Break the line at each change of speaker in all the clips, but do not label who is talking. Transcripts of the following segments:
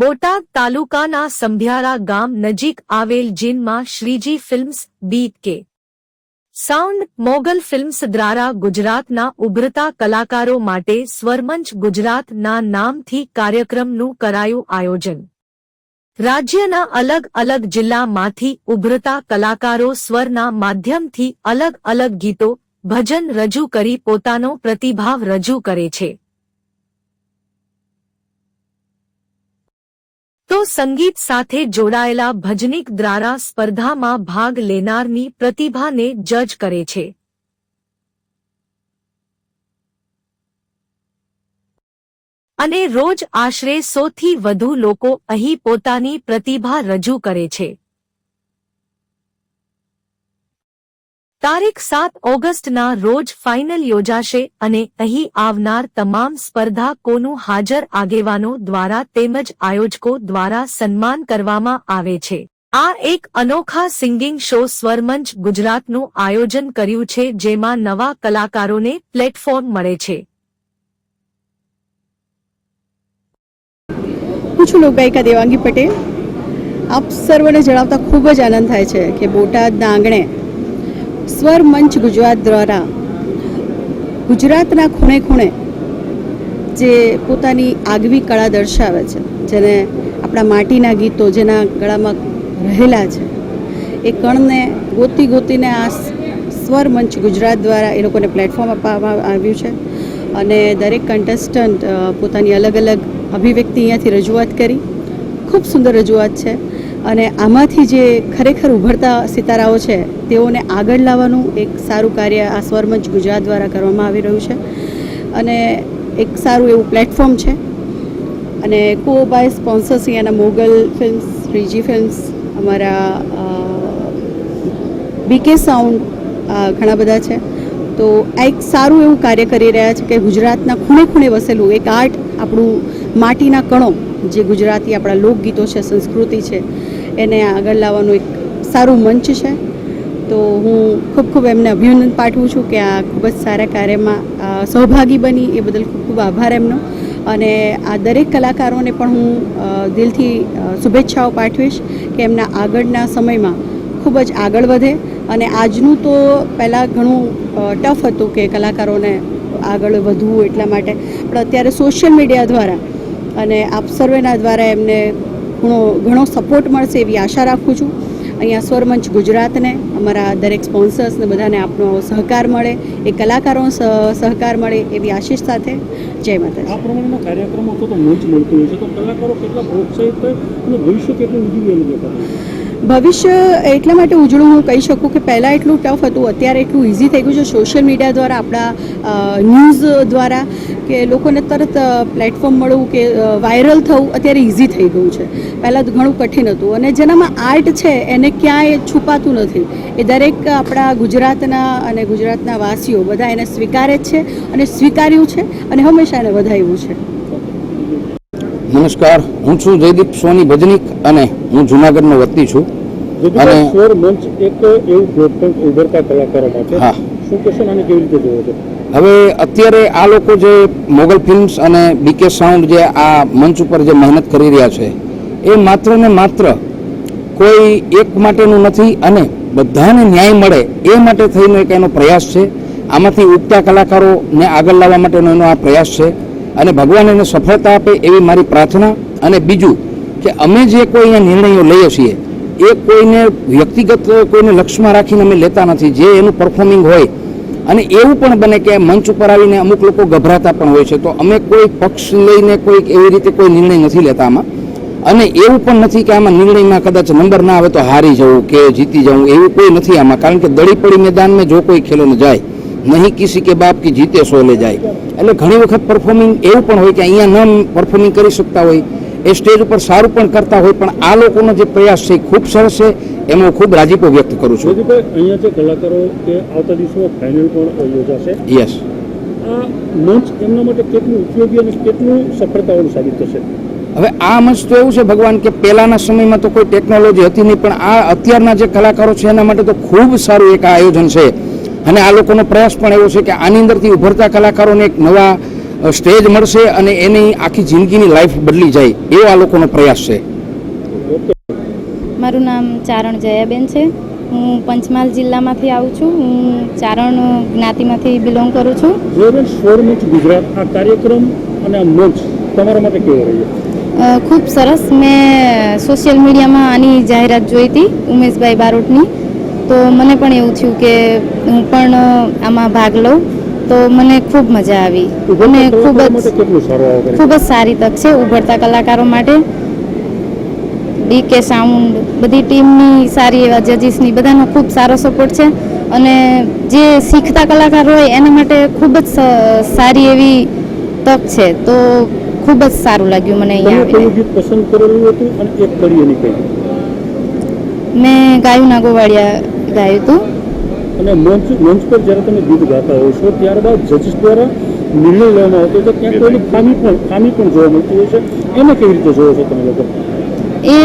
બોટાદ તાલુકાના સંભ્યારા ગામ નજીક આવેલ જીનમાં Shreeji films, beat K. Sound, Mogal films દ્વારા ગુજરાતના ઉભરતા કલાકારો માટે સ્વરમંચ ગુજરાતના નામથી કાર્યક્રમનું કરાયું આયોજન. રાજ્યના અલગ અલગ જિલ્લામાંથી ઉભરતા કલાકારો સ્વરના માધ્યમથી અલગ અલગ ગીતો, ભજન રજૂ કરી પોતાનો પ્રતિભાવ રજૂ કરે છે. તો સંગીત સાથે જોડાયેલા ભજનિક દ્વારા સ્પર્ધામાં ભાગ લેનારની પ્રતિભાને જજ કરે છે. અને રોજ આશરે સોથી વધુ લોકો અહીં પોતાની પ્રતિભા રજૂ કરે છે. તારીખ સાત ઓગસ્ટના રોજ ફાઇનલ યોજાશે અને અહીં આવનાર તમામ સ્પર્ધાકોનું હાજર આગેવાનો દ્વારા તેમજ આયોજકો દ્વારા સન્માન કરવામાં આવે છે. આ એક અનોખા સિંગિંગ શો સ્વરમંચ ગુજરાતનું આયોજન કર્યું છે જેમાં નવા કલાકારોને પ્લેટફોર્મ મળે છે.
હું છું લોકગાયિકા દેવાંગી પટેલ. આપ સર્વને જણાવતા ખૂબ જ આનંદ થાય છે કે બોટાદના આંગણે સ્વર મંચ ગુજરાત દ્વારા. ગુજરાતના ખૂણે ખૂણે જે પોતાની આગવી કળા દર્શાવે છે, જેને આપણા માટીના ગીતો જેના ગળામાં રહેલા છે, એ કણને ગોતી ગોતીને આ સ્વર મંચ ગુજરાત દ્વારા એ લોકોને પ્લેટફોર્મ આપવામાં આવ્યું છે. અને દરેક કન્ટેસ્ટન્ટ પોતાની અલગ અલગ અભિવ્યક્તિ અહીંયાથી રજૂઆત કરી. ખૂબ સુંદર રજૂઆત છે. અને આમાંથી જે ખરેખર ઉભરતા સિતારાઓ છે, તેઓને આગળ લાવવાનું એક સારું કાર્ય આ સ્વરમંચ ગુજરાત દ્વારા કરવામાં આવી રહ્યું છે. અને એક સારું એવું પ્લેટફોર્મ છે. અને કો બાય સ્પોન્સર્સ અહીંયાના મોગલ ફિલ્મ્સ રીજી ફિલ્મ્સ અમારા બીકે સાઉન્ડ ઘણા બધા છે. તો આ એક સારું એવું કાર્ય કરી રહ્યા છે કે ગુજરાતના ખૂણે ખૂણે વસેલું એક આર્ટ આપણું માટીના કણો, જે ગુજરાતી આપણા લોકગીતો છે, સંસ્કૃતિ છે, એને આગળ લાવવાનું એક સારું મંચ છે. તો હું ખૂબ ખૂબ એમને અભિનંદન પાઠવું છું કે આ ખૂબ જ સારા કાર્યમાં સહભાગી બની. એ બદલ ખૂબ ખૂબ આભાર એમનો. અને આ દરેક કલાકારોને પણ હું દિલથી શુભેચ્છાઓ પાઠવીશ કે એમના આગળના સમયમાં ખૂબ જ આગળ વધે. અને આજનું તો પહેલાં ઘણું ટફ હતું કે કલાકારોને આગળ વધવું એટલા માટે. પણ અત્યારે સોશિયલ મીડિયા દ્વારા અને આપ સર્વેના દ્વારા એમને ઘણો ઘણો સપોર્ટ મળશે એવી આશા રાખું છું. અહીંયા સ્વરમંચ ગુજરાતને, અમારા દરેક સ્પોન્સર્સને બધાને આપનો સહકાર મળે, એ કલાકારોનો સહ- સહકાર મળે એવી આશીષ સાથે. જય
પ્રમાણેના કાર્યક્રમો તો મંચ મળતું હોય છે. તો કલાકારો કેટલા પ્રોત્સાહિત થાય અને ભવિષ્ય કેટલું ઉજવી
ભવિષ્ય એટલા માટે ઉજળું હું કહી શકું કે પહેલાં એટલું ટફ હતું, અત્યારે એટલું ઇઝી થઈ ગયું છે. સોશિયલ મીડિયા દ્વારા, આપણા ન્યૂઝ દ્વારા કે લોકોને તરત પ્લેટફોર્મ મળવું કે વાયરલ થવું અત્યારે ઇઝી થઈ ગયું છે. પહેલાં તો ઘણું કઠિન હતું. અને જેનામાં આર્ટ છે, એને ક્યાંય છુપાતું નથી. એ દરેક આપણા ગુજરાતના અને ગુજરાતના વાસીઓ બધા એને સ્વીકારે જ છે અને સ્વીકાર્યું છે અને હંમેશા એને વધાવ્યું છે.
નમસ્કાર. હું છું જયદીપ સોની ભજનિક અને હું જુનાગઢનો વતની છું.
અને સ્વર મંચ એક એવું પ્લેટફોર્મ ઉભરતા કલાકારો માટે
હા.
શું કહેશો આને કેવી રીતે જોવો છો?
હવે અત્યારે આ લોકો જે મોગલ ફિલ્મ્સ અને બીકે સાઉન્ડ જે આ મંચ ઉપર જે મહેનત કરી રહ્યા છે એ માત્ર ને માત્ર કોઈ એક માટેનું નથી અને બધાને ન્યાય મળે એ માટે થઈને એક એનો પ્રયાસ છે. આમાંથી ઉગતા કલાકારોને આગળ લાવવા માટેનો એનો આ પ્રયાસ છે. અને ભગવાન એને સફળતા આપે એવી મારી પ્રાર્થના. અને બીજું કે અમે જે કોઈ અહીંયા નિર્ણયો લઈએ છીએ, એ કોઈને વ્યક્તિગત કોઈને લક્ષ્યમાં રાખીને અમે લેતા નથી. જે એનું પરફોર્મિંગ હોય, અને એવું પણ બને કે મંચ ઉપર આવીને અમુક લોકો ગભરાતા પણ હોય છે, તો અમે કોઈ પક્ષ લઈને કોઈ એવી રીતે કોઈ નિર્ણય નથી લેતા આમાં. અને એવું પણ નથી કે આમાં નિર્ણયમાં કદાચ નંબર ના આવે તો હારી જવું કે જીતી જવું, એવું કોઈ નથી આમાં. કારણ કે દળી પડી મેદાનમાં જો કોઈ ખેલો ન જાય નહીં કિસી કે બાપ કી જીતે સો લે જાય. એટલે ઘણી વખત પરફોર્મિંગ એવું પણ હોય કે અહીંયા ન પરફોર્મિંગ કરી શકતા હોય. એ સ્ટેજ ઉપર સારું પણ કરતા હોય પણ આ લોકોનો જે પ્રયાસ છે ખૂબ સરસ છે. એમાં હું ખૂબ રાજીપો વ્યક્ત કરું છું.
અહીંયા જે કલાકારો કે આવતા દિવસોમાં ફાઇનલ પણ યોજાશે.
યસ
આ મંચ એમના માટે કેટલું ઉપયોગી અને કેટલું સફળતાવાળું સાબિત થશે?
હવે આ મંચ તો એવું છે ભગવાન કે પહેલાના સમયમાં તો કોઈ ટેકનોલોજી હતી નહીં પણ આ અત્યારના જે કલાકારો છે એના માટે તો ખૂબ સારું એક આયોજન છે. અને આ લોકોનો પ્રયાસ પણ એવો છે કે આની અંદરથી ઉભરતા કલાકારોને એક નવા સ્ટેજ મળશે અને એની આખી જિંદગીની લાઈફ બદલી જાય એવો આ લોકોનો પ્રયાસ છે.
મારું નામ ચારણ જયાબેન છે. હું પંચમહાલ જિલ્લામાંથી આવું છું. હું ચારણ જ્ઞાતિમાંથી બિલોંગ કરું છું.
જયબેન સ્વર ગુજરાત આ કાર્યક્રમ અને આ મંચ તમારા માટે કેવો રહ્યો?
ખૂબ સરસ. મેં સોશિયલ મીડિયામાં આની જાહેરાત જોઈ હતી ઉમેશભાઈ બારોટની. તો મને પણ એવું થયું કે હું પણ આમાં ભાગ લઉં. તો મને ખૂબ મજા આવી. અને ખૂબ જ ખૂબ જ સારી તક છે ઉભરતા કલાકારો માટે. ડી કે સાઉન્ડ બધી ટીમની સારી એવા જજીસની બધાનો ખૂબ સારો સપોર્ટ છે. અને જે શીખતા કલાકાર હોય એના માટે ખૂબ જ સારી એવી તક છે. તો ખૂબ જ સારું લાગ્યું મને અહીંયા આવીને.
પસંદ કરેલું હતું અને એક કરી એની
મેં ગાયું ના ગોવાળિયા ગાયું હતું.
અને મંચ મંચ પર જ્યારે તમે ગીત ગાતા હો છો ત્યારબાદ જજીસ દ્વારા નિર્ણય લેવામાં આવતો છે ક્યાંક કોઈ ખામી પણ ખામી પણ જોવા મળતી હોય છે. એને કેવી રીતે જોવો છો તમે લોકો?
એ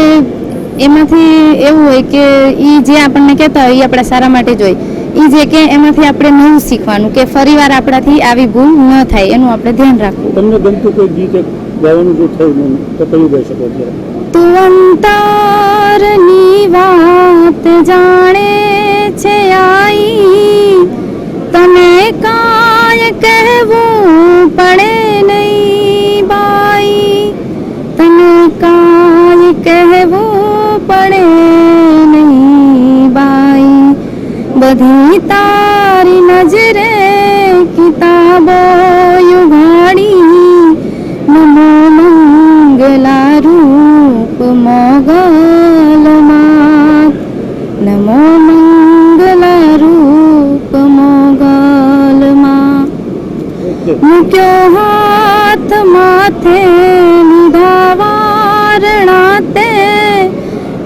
એમાંથી એવું હોય કે એ જે આપણને કહેતા હોય એ આપણા સારા માટે જ હોય. એ જે કે એમાંથી આપણે નવું શીખવાનું કે ફરીવાર આપણાથી આવી ભૂલ ન થાય એનું આપણે ધ્યાન રાખવું.
તમને ગમતું કોઈ ગીત ગાવાનું જો થયું તો કયું ગાઈ શકો
તું અંતરની વાત જાણે કહેવું પડે નહીં બાઈ તને કાય કહેવું પડે નહીં બાઈ બધી તારી નજરે કિતાબો યુગાડી નમો મંગલા રૂપ મોગલમાં મૂક્યો હાથ માથે લીધા વારણા તે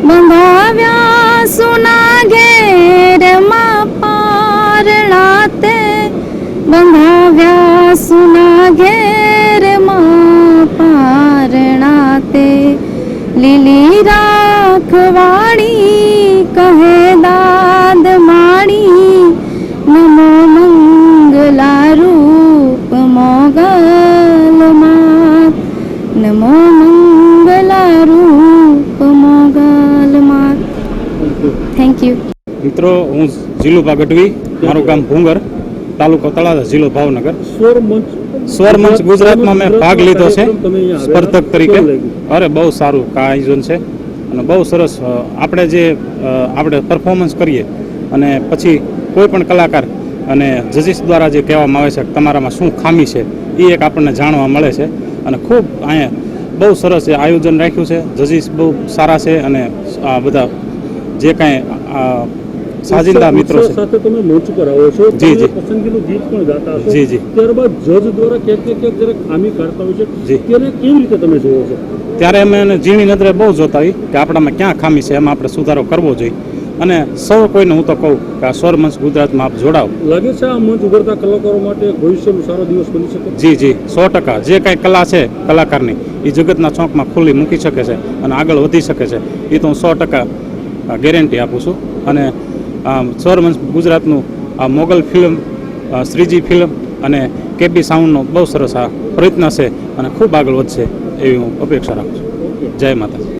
બંધાવ્યા સુના ઘેરમાં પારણા તે બંધાવ્યા સુના ઘેરમાં પારણા તે લીલી રાખવાણી કહે યુ
મિત્રો, હું જીલુભા ગઢવી મારું ગામ ભૂંગર, તાલુકો તળાજા, જિલ્લો ભાવનગર. સ્વરમંચ ગુજરાતમાં મેં ભાગ લીધો છે. સ્પર્ધક તરીકે. અરે, બહુ સારું આયોજન છે. અને બહુ સરસ આપણે જે આપણે પરફોર્મન્સ કરીએ, અને પછી કોઈ પણ કલાકાર, અને જજીસ દ્વારા જે કહેવામાં આવે છે તમારામાં શું ખામી છે, એ એક આપણને જાણવા મળે છે. અને ખૂબ અહીંયા બહુ સરસ આયોજન રાખ્યું છે. જજીસ બહુ સારા છે અને આ બધા જે કાંઈ સાજિંદા મિત્રો છે.
સાથે તમે મંચ પર આવો છો.
જી, જી.
પસંદગીનું ગીત પણ ગાતા હશો.
જી, જી.
ત્યારબાદ જજ દ્વારા ક્યાંક ને ક્યાંક જ્યારે ખામી કાઢતા હોય છે. ત્યારે કેવી રીતે તમે જોવો છો?
ત્યારે અમે એને ઝીણી નજરે બહુ જોતા હોય કે આપણામાં ક્યાં ખામી છે એમાં આપણે સુધારો કરવો જોઈએ. અને સૌ કોઈને હું તો કહું કે આ સ્વર મંચ ગુજરાતમાં આપ જોડાવ
લાગે છે આ મંચ ઉભરતા કલાકારો માટે ભવિષ્યનો સારો દિવસ બની શકે?
જી જી. સો ટકા. જે કાંઈ કલા છે કલાકારની એ જગતના ચોંકમાં ખુલ્લી મૂકી શકે છે અને આગળ વધી શકે છે. એ તો હું સો ટકા ગેરંટી આપું છું. અને આ સ્વર ગુજરાતનું આ મોગલ ફિલ્મ શ્રીજી ફિલ્મ અને કેબી સાઉન્ડનો બહુ સરસ આ પ્રયત્ન છે અને ખૂબ આગળ વધશે એવી હું અપેક્ષા રાખું છું. જય માતાજી.